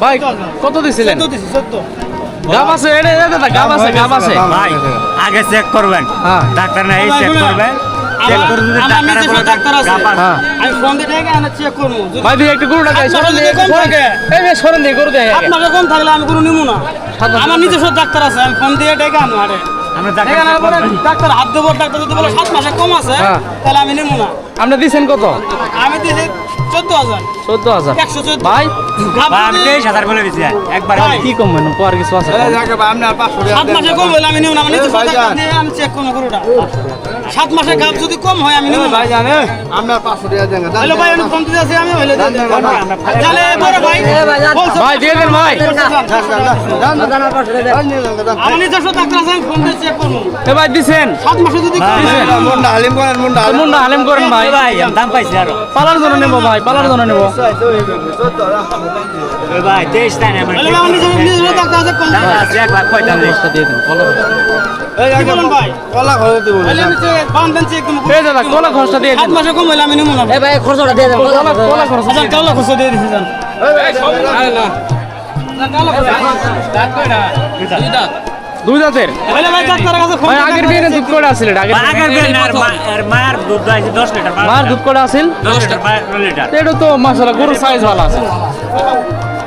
ভাই কত দিছিলেন? গাব আছে এটা দাদা গাব আছে গাব আছে। ভাই আগে চেক করবেন। ডাক্তার চেক করবেন। আমার- নিজস্ব আছে। আমি ফোন দিয়ে ডেকে আনা ডাক্তার আরে ডাক্তার হাত দেবো যদি বলে সাত মাসে কম আছে হ্যাঁ। তাহলে আমি নিবো না। আপনি দিছেন কত? আমি দিয়েছি চোদ্দ হাজার। চোদ্দ হাজার। একশো চোদ্দ। ভাই? আমি তেইশ হাজার বলে দিছি একবার কি কম মানে পর কিছু আছে। সাত মাসে কম আমি নিব না। দিয়ে আমি চেক করব গরুটা সাত মাসে গাপ যদি কম হয় আমি নিব ভাই জানে আপনার পাঁচশো টাকা দেন হ্যালো ভাই আমি ফোন দিতে আছি আমি হইলে। তাহলে বড় ভাই ভাই দিয়ে দেন ভাই আমার নিজস্ব ডাক্তার আছে ফোন দিয়ে চেক করব এ ভাই দিছেন সাত মাসে যদি কম মুন্ডা হালিম করেন মুন্ডা হালিম মুন্ডা হালিম করেন ভাই ভাই দাম পাইছি আরও পালার জন্য নেব ভাই পালার জন্য নেব ওই ভাই তেইশ তাই না আমার পঁয়তাল্লিশ দশটা দিয়ে দিন কলা খরচটা দিয়ে সাত দিন মাসে কম হলে আমি নিব না এ ভাই খরচটা দিয়ে কলা কলা খরচ আচ্ছা দিয়ে ফোন ভাই দিয়ে আগের বিয়ে দুধ মা- আর মায়ের দুধ আছে দশ লিটার মার দুধ দশ লিটার এটা তো মাসালা গরুর সাইজ ভালো আছে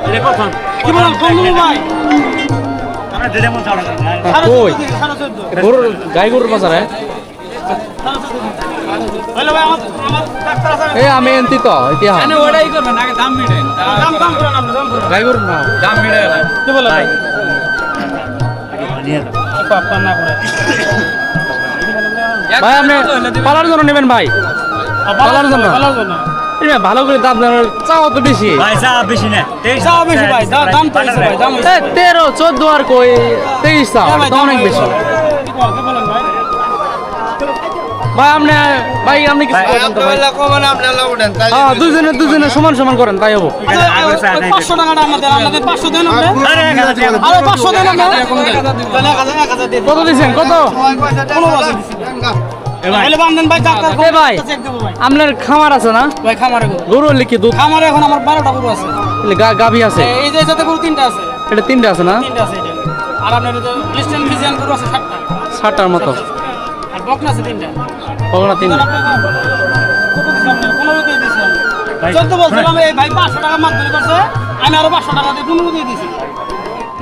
এটা প্রথম কি বলেন দেবো ভাই। কই? গরুর গাই গরুর বাজারে হলে ভাই আমার আমার ডাক্তার আছে। এই আমি এনতি তো ইতিহাস। দাম দাম করেন আপনি দাম করেন। গাই গরুর না। কি বলে ভাই নিয়ে যাও। পাপ্পা না করে। ভাই আপনি পালার জন্য নেবেন ভাই। পালার জন্য? পালার জন্য। এটা ভালো করে দাম জানার চাও তো বেশি ভাই চা বেশি না বেশি ভাই দা- দাম তো ভাই দাম তেরো চোদ্দ আর কই তেইশ চাও হ্যাঁ দাম অনেক বেশি ভাই আপনি ভাই আপনি কিছু তো ভাই হ্যাঁ দুজনে দুজনে সমান সমান করেন তাই হব চা। পাঁচশো টাকাটা আমাদের আমাদের পাঁচশো দেন আরে পাঁচশো। কত দিচ্ছেন কত ভাই, আপনার খামার আছে না? ভাই খামারে গরু। লিখি দুধ? খামারে এখন আমার বারোটা গরু আছে। গাভী আছে? এই যে সাথে গরু তিনটা আছে। এটা তিনটে আছে না? তিনটা আছে এটা আর আপনার লিস্টেন ফিজিয়ান গরু আছে সাতটা। ষাটটার মতো। আর বকনা আছে তিনটা। কখনো তিনটে। কত দিছি আপনি? পনেরো দিয়ে দিছি আমি। চোদ্দ বলছিলাম এই ভাই পাঁচশো টাকা মাত্র করছে আমি আরও পাঁচশো টাকা দিয়ে পনেরো দিয়ে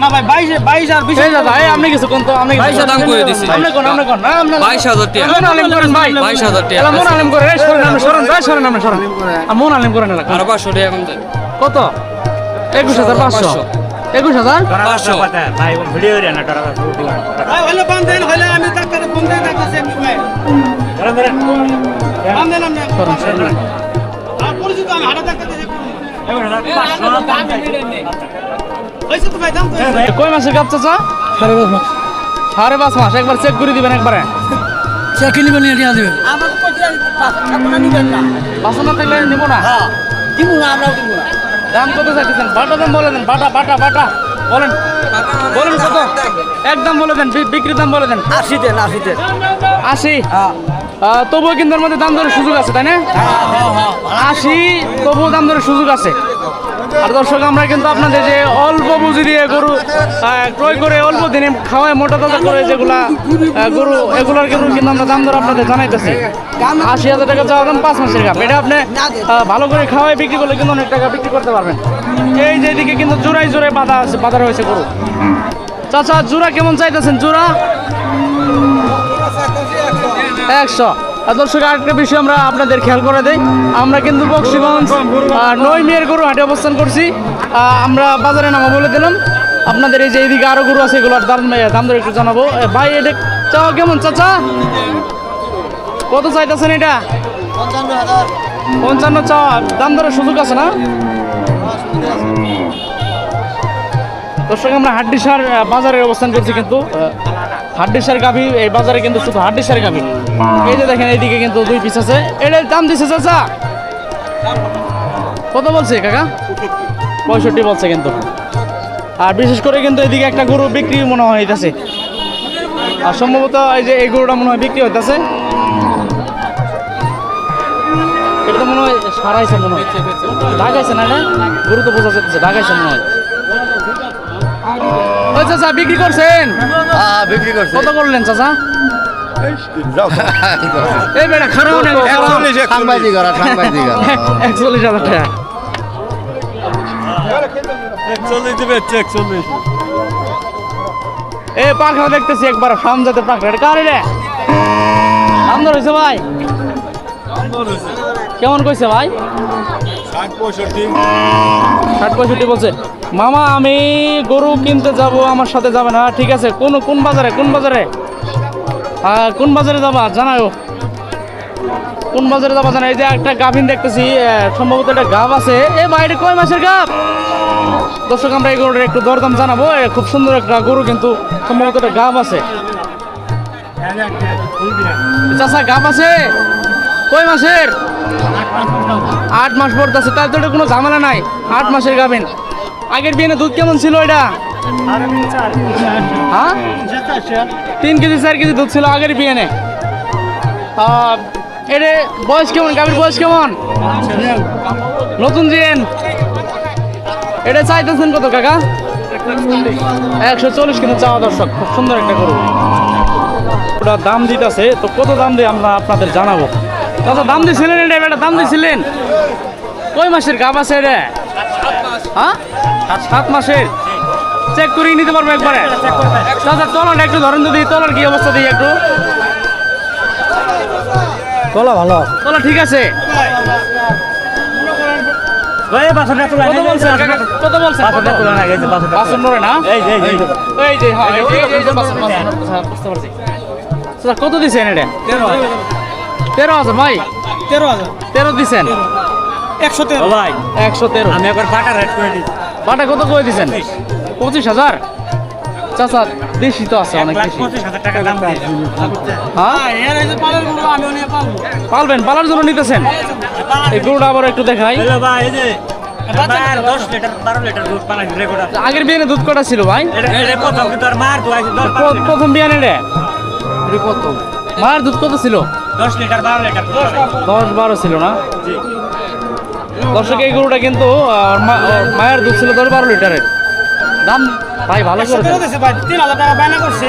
না ভাই বাইশ বাইশ আর বিশ এই দাদা এই আপনি কিছু কোন তো আপনি কিছু বাইশ দাম করে দিছি। আপনি কোন আপনি কোন না আপনি বাইশ হাজার টাকা মন আলিম করেন ভাই বাইশ হাজার টাকা। এলা মন আলিম করেন এই সরেন আপনি সরেন ভাই সরেন আপনি সরেন আর মন আলিম করেন এলা আরও পাঁচশো টাকা কম দেন কত একুশ হাজার পাঁচশো একুশ হাজার তোরা পাঁচশো। কথা, ভাই ভিডিও রে না তোরা কথা, ভিডিও রে না। ভাই হলে বান্ধেন হলে আমি ডাক্তারে ফোন দিয়ে ডাক্তার চেক দিই ভাই ধরেন, ধরেন। বান্ধেন আপনি আর পরিচিত আমি হাটা ডাক্তার দিয়ে check করব। এবার ধর, কয় মাসের কাপ চাচা সাড়ে পাঁচ মাস। একবার চেক করে দিবেন একবারে। আছে, নিবেন না। বাসন না থাকলে নেব না। দিব না, আমরাও দিব না। দাম কত চাইতেছেন? বাটা দাম বলে দেন বাটা বাটা বাটা। বলেন বলেন কত? একদম বলে দেন বি- বিক্রির দাম বলে দেন। আশি দেন, আশি? দেন। আশি তবুও কিন্তু মধ্যে দাম দরের সুযোগ আছে তাই না? আশি তবুও দাম দরের সুযোগ আছে। আর দর্শক, আমরা কিন্তু আপনাদের যে অল্প পুঁজি দিয়ে গরু ক্রয় করে অল্প দিনে খাওয়ায় মোটা তাজা করে যেগুলা গরু, এগুলোর গরু কিন্তু আমরা দাম দর আপনাদের জানাইতেছি। আশি হাজার টাকা চাওয়া দাম পাঁচ মাসের কাপ। এটা আপনি ভালো করে খাওয়ায় বিক্রি করলে কিন্তু অনেক টাকা বিক্রি করতে পারবেন। এই যে এদিকে কিন্তু জোড়াই জোড়াই বাঁধা আছে, বাঁধা রয়েছে গরু। চাচা, জোড়া কেমন চাইতেছেন? জোড়া? একশো। দর্শক আরেকটা বিষয় আমরা আপনাদের খেয়াল করে দেই। আমরা কিন্তু বক্সিগঞ্জ নয় মেয়ের গরু হাটে অবস্থান করছি। আমরা বাজারে নামা বলে দিলাম। আপনাদের এই যে এইদিকে আরও গরু আছে এগুলোর দাম দাম দর একটু জানাব। ভাই এটা চাও কেমন চাচা? কত চাইতেছেন এটা? পঞ্চান্ন চাওয়া। দাম দরের সুযোগ আছে না? দর্শক আমরা হাড্ডিসার আহ, বাজারে অবস্থান করছি কিন্তু। হাড্ডিসার গাভি, এই বাজারে কিন্তু শুধু হাড্ডিসার গাভি। এই যে দেখেন, এইদিকে কিন্তু দুই পিস আছে। এটার দাম দিছে চাচা। কত বলছে, কাকা? পঁয়ষট্টি বলছে কিন্তু। আর বিশেষ করে কিন্তু এদিকে একটা গরু বিক্রি মনে হয় হইতেছে। আর সম্ভবত এই যে এই গরুটা মনে হয় বিক্রি হইতেছে। এটা তো মনে হয় সারাইছে মনে হয়। ঢাকাইছে না এটা? গরু তো বোঝা যাচ্ছে ঢাকাইছে মনে হয়। চাচা বিক্রি করছেন? বিক্রি করছে। কত করলেন চাচা? এই বেটা খারাপ না সাংবাদিক করা সাংবাদিক করা একচল্লিশ হাজার টাকা। এ পাখা দেখতেছি একবার ফার্ম যাতে পাখা এটা? কার ভাই? কেমন কইছে ভাই? ষাট পঁয়ষট্টি বলছে মামা আমি গরু কিনতে যাব আমার সাথে যাবে না ঠিক আছে কোন কোন বাজারে কোন বাজারে কোন বাজারে যাবা জানাও কোন বাজারে যাবা জানা এই যে একটা গাভিন দেখতেছি সম্ভবত একটা গাভ আছে এ এটা কয় মাসের গাভ দর্শক আমরা এই গরুটার একটু দরদাম জানাব খুব সুন্দর একটা গরু কিন্তু সম্ভবত একটা গাভ আছে চাষা গাভ আছে কয় মাসের? আট মাস পড়তেছে তার তো কোনো ঝামেলা নাই। আট মাসের গাভিন। আগের বিয়ে দুধ কেমন ছিল এটা? হ্যাঁ? তিন কেজি, চার কেজি দুধ ছিল আগের বিয়ে এটা বয়স কেমন? গাভীর বয়স কেমন? নতুন জিএন। এটা চাইতেছেন কত কাকা? একশো চল্লিশ কিন্তু চাওয়া দর্শক, খুব সুন্দর একটা গরু। ওটা দাম দিতেছে, তো কত দাম দিয়ে আমরা আপনাদের জানাব? কত দাম দিছিলেন এটা এটা দাম দিয়েছিলেন কয় মাসের গাব আছে এটা হ্যাঁ সাত মাসের চেক করিয়ে নিতে পারব একবারে দাদা তলার একটু ধরেন যদি তলার কি অবস্থা দিই একটু তোলা ভালো তলা ঠিক আছে কত বলছেন? কত হ্যাঁ হ্যাঁ, এটা তেরো হাজার ভাই? তেরো হাজার। তেরো দিছেন? একশো তেরো। ভাই একশো তেরো। আমি একবার পাটা রেট করে দিচ্ছি বাটা কত করে দিচ্ছেন পঁচিশ। হাজার? চাচা বেশি তো আছে অনেক বেশি হ্যাঁ? পালবেন? পালার জন্য নিতেছেন? এই গরুটা আবার একটু দেখাই। দশ আগের বিয়ে দুধ কটা ছিল ভাই? প্রথম মার দশ বিয়ানে রে? প্রথম। মায়ের দুধ কত ছিল? দশ লিটার বারো লিটার। দশ বারো ছিল না? জি দর্শক এই গরুটা কিন্তু মায়ের দুধ ছিল দশ বারো লিটারের। দাম ভাই ভালো ভাই তিন হাজার টাকা বায়না করছে।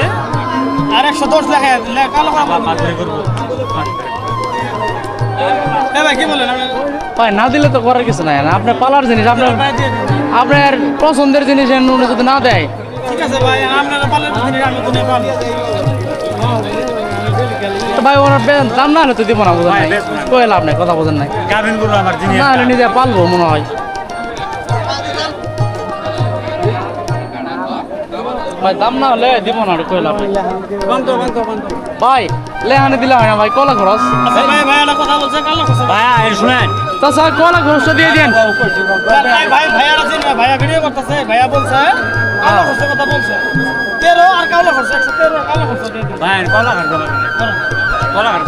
আর একশো দশ লেখা কালো আবার মাছ এ ভাই কি বলেন? ভাই না দিলে তো করার কিছু নাই না। আপনার পালার জিনিস আপনার। আপনার পছন্দের জিনিস যদি না দেয়। ঠিক আছে ভাই আপনারা পালের জিনিস আমি তো ভাই ওনার দাম না হলে তো দিব না বোঝেন নাই? কয়ে লাভ নাই কথা বোঝেন নাই। না নিজে পালবো মনে হয়। ভাই দাম না হলে দিব না কয়ে লাভ নেই ভাই লেহানে দিলে হয় না ভাই কলা খরচ আচ্ছা ভাই ভাই একটা কথা বলছে কালো কথা ভাইয়া এই শুনেন। তাছাড়া কলা খরচটা দিয়ে দেন ভাই ভাই ভাইয়া আছে না ভাইয়া ভিডিও করতেছে ভাইয়া বলছে কালো খরচের কথা বলছে। তেরো আর কালো খরচ একশো তেরো খরচ দিয়ে দিন। ভাই কলা খাট কলা খাট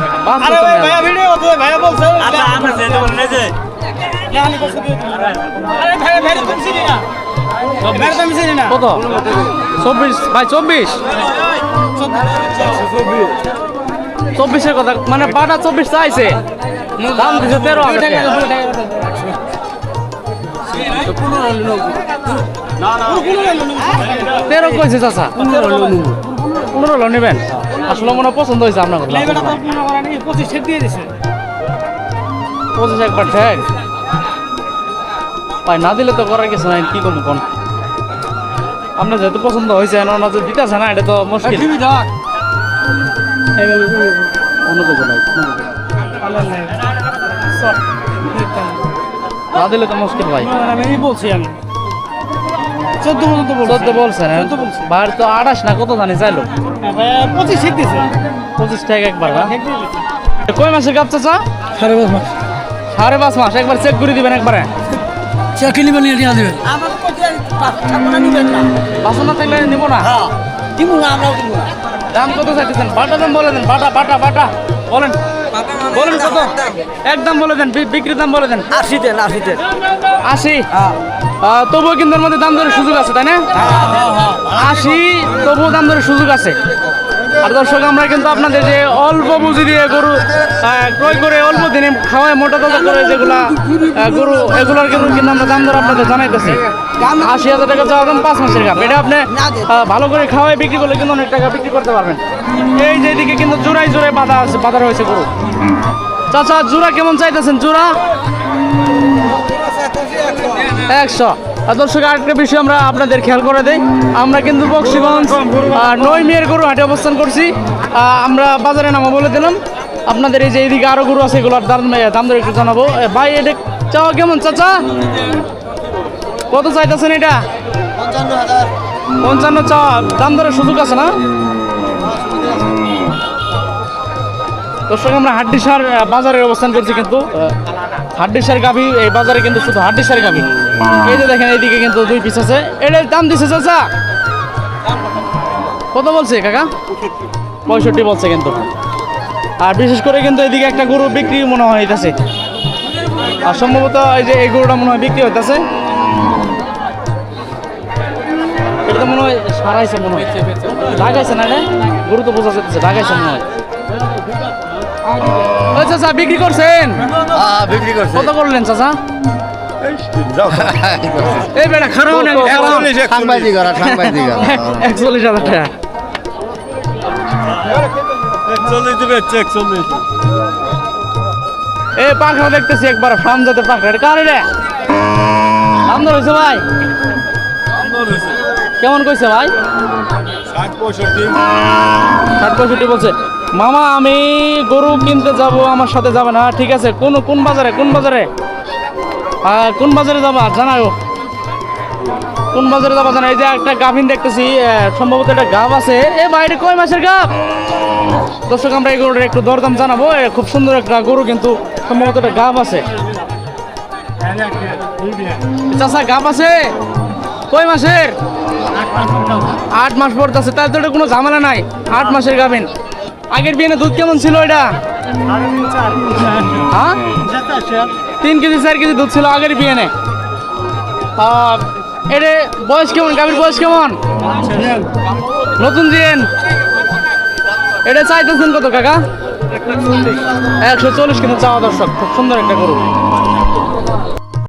আরে ভাই ভাইয়া ভিডিও করতে ভাইয়া বলছে আচ্ছা আমরা যেতে বলেন যে লেহানি করছে দিয়ে দিন। আরে ভাই ভাইয়া তুমি চিনি না কত? চব্বিশ। ভাই চব্বিশ। চব্বিশের কথা মানে বাটা চব্বিশ চাইছে। দাম দিছে তেরো হাজার তেরো কইছে চাচা। পনেরো হলো নেবেন। আসলে মনে পছন্দ হয়েছে আপনার কথা। লেবেটা তো মনে করেন এই পঁচিশ দিয়ে দিছে। পঁচিশ একবার ঠেক। ভাই না দিলে তো করার কিছু নাই কি করব কোন? আপনার যেহেতু পছন্দ হয়েছে ওনার যে দিতেছে না এটা তো মুশকিল। অন্য কিছু নাই না দিলে তো মুশকিল ভাই। আমি বলছি আমি। চোদ্দ পর্যন্ত চোদ্দ বলছেন হ্যাঁ? তো আঠাশ না কত জানি চাইলো? হ্যাঁ, পঁচিশ পঁচিশ টাকা একবার না কয় মাসের কাপ চাচা? সাড়ে পাঁচ মাস। সাড়ে পাঁচ মাস একবার চেক করে দিবেন একবারে। চাকরি নিবেন নিয়ে দিয়ে আমার বাসন থাকলে নিবো না? দিব না আমরাও দিব না। দাম কত চাইতেছেন? বাটা দাম বলে দেন বাটা বাটা বাটা। বলেন বলেন কত? একদম বলে দেন বিক্রির দাম বলে দেন। আশি দেন আশি? দেন আশি তবুও কিন্তু এর মধ্যে দাম দরের সুযোগ আছে তাই না? আশি তবুও দাম দরের সুযোগ আছে। আর দর্শক, আমরা কিন্তু আপনাদের যে অল্প পুঁজি দিয়ে গরু ক্রয় করে অল্প দিনে খাওয়ায় মোটা তাজা করে যেগুলা গরু, এগুলোর কিন্তু কিন্তু আমরা দাম দর আপনাদের জানাইতেছি। আশি হাজার টাকা চাওয়া দাম পাঁচ মাসের কাপ। এটা আপনি ভালো করে খাওয়ায় বিক্রি করলে কিন্তু অনেক টাকা বিক্রি করতে পারবেন। এই যে এদিকে কিন্তু জোড়াই জোড়াই বাধা আছে, বাধা রয়েছে গরু। চাচা, জোড়া কেমন চাইতেছেন? জোড়া? একশো। দর্শক আরেকটা বিষয় আমরা আপনাদের খেয়াল করে দেই। আমরা কিন্তু বক্সিগঞ্জ নয় মেয়ের গরু হাটে অবস্থান করছি। আমরা বাজারে নামা বলে দিলাম। আপনাদের এই যে এইদিকে আরও গরু আছে এগুলোর দাম দাম দর একটু জানাব। ভাই এটা চাওয়া কেমন চাচা? কত চাইতেছেন এটা? পঞ্চান্ন চাওয়া দাম দরের সুযোগ আছে না? দর্শক আমরা হাড্ডিসার আহ, বাজারে অবস্থান করছি কিন্তু। হাড্ডিসার গাভি এই বাজারে কিন্তু শুধু হাড্ডিসার গাভি। এই যে দেখেন এইদিকে কিন্তু দুই পিস আছে। এটার দাম দিছে চাচা? কত বলছে কাকা? পঁয়ষট্টি বলছে কিন্তু। আর বিশেষ করে কিন্তু এদিকে একটা গরু বিক্রি মনে হয় হইতাছে। আর সম্ভবত এই যে এই গরুটা মনে হয় বিক্রি হইতাছে। এটা তো মনে হয় সারাইছে মনে হয়। লাগাইছে না রে গরু তো বোঝা যাচ্ছে লাগাইছে মনে হয়। চাচা বিক্রি করছেন? বিক্রি করছে। কত করলেন চাচা? এই বেটা খারাপ না সাংবাদিক করা সাংবাদিক করা একচল্লিশ হাজার টাকা। এ পাখা দেখতেছি একবার ফার্ম পাখা। কার রে ভাই? কেমন কইছে ভাই? ষাট পঁয়ষট্টি বলছে মামা আমি গরু কিনতে যাব আমার সাথে যাবে না ঠিক আছে? কোন কোন বাজারে কোন বাজারে? কোন বাজারে যাবা? জানাও কোন বাজারে যাবা? জানা এই যে একটা গাভিন দেখতেছি সম্ভবত একটা গাভ আছে। এ বাইরে কয় মাসের গাভ? দর্শক আমরা এই গরুটার একটু দরদাম জানাব। খুব সুন্দর একটা গরু কিন্তু সম্ভবত একটা গাভ আছে। চাষা গাভ আছে? কয় মাসের? আট মাস পড়তেছে। তার তো কোনো ঝামেলা নাই। আট মাসের গাভিন। আগের বিয়ে দুধ কেমন ছিল এটা? হ্যাঁ? তিন কেজি, চার কেজি দুধ ছিল আগের বিয়ে এটা বয়স কেমন? গাভীর বয়স কেমন? নতুন দিন এটা চাইতেছেন কত কাকা? একশো চল্লিশ কিন্তু চাওয়া দর্শক, খুব সুন্দর একটা গরু।